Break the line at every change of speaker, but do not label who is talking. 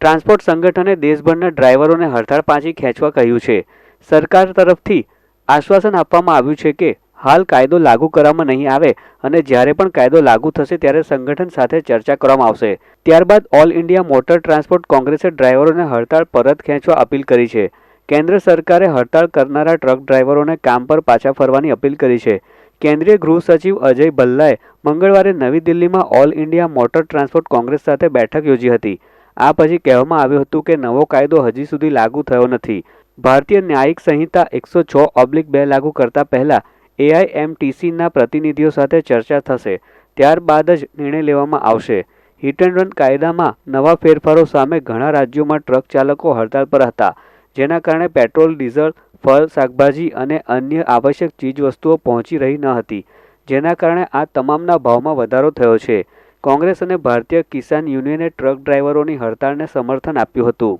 Transport સંગઠને દેશભરના ડ્રાઈવરોને હડતાળ પાછી ખેંચવા કહ્યું છે. સરકાર તરફથી આશ્વાસન આપવામાં આવ્યું છે કે હાલ કાયદો લાગુ કરવામાં નહીં આવે અને જ્યારે પણ કાયદો લાગુ થશે ત્યારે સંગઠન સાથે ચર્ચા કરવામાં આવશે. ત્યારબાદ ઓલ ઇન્ડિયા મોટર ટ્રાન્સપોર્ટ કોંગ્રેસે ડ્રાઈવરોને હડતાળ પરત ખેંચવા અપીલ કરી છે. કેન્દ્ર સરકારે હડતાળ કરનારા ટ્રક ડ્રાઈવરોને કામ પર પાછા ફરવાની અપીલ કરી છે. કેન્દ્રીય ગૃહ સચિવ અજય ભલ્લાએ મંગળવારે નવી દિલ્હીમાં all India motor transport congress સાથે બેઠક યોજી હતી. આ પછી કહેવામાં આવ્યું હતું કે નવો કાયદો હજી સુધી લાગુ થયો નથી. ભારતીય ન્યાયિક સંહિતા એકસો છ ઓબ્લિક બે લાગુ કરતા પહેલા એઆઈએમટીસીના પ્રતિનિધિઓ સાથે ચર્ચા થશે. ત્યારબાદ જ નિર્ણય લેવામાં આવશે. હિટ એન્ડ રન કાયદામાં નવા ફેરફારો સામે ઘણા રાજ્યોમાં ટ્રક ચાલકો હડતાળ પર હતા, જેના કારણે પેટ્રોલ, ડીઝલ, ફળ, શાકભાજી અને અન્ય આવશ્યક ચીજવસ્તુઓ પહોંચી રહી ન હતી, જેના કારણે આ તમામના ભાવમાં વધારો થયો છે. કોંગ્રેસ અને ભારતીય કિસાન યુનિયને ટ્રક ડ્રાઈવરોની હડતાળને સમર્થન આપ્યું હતું.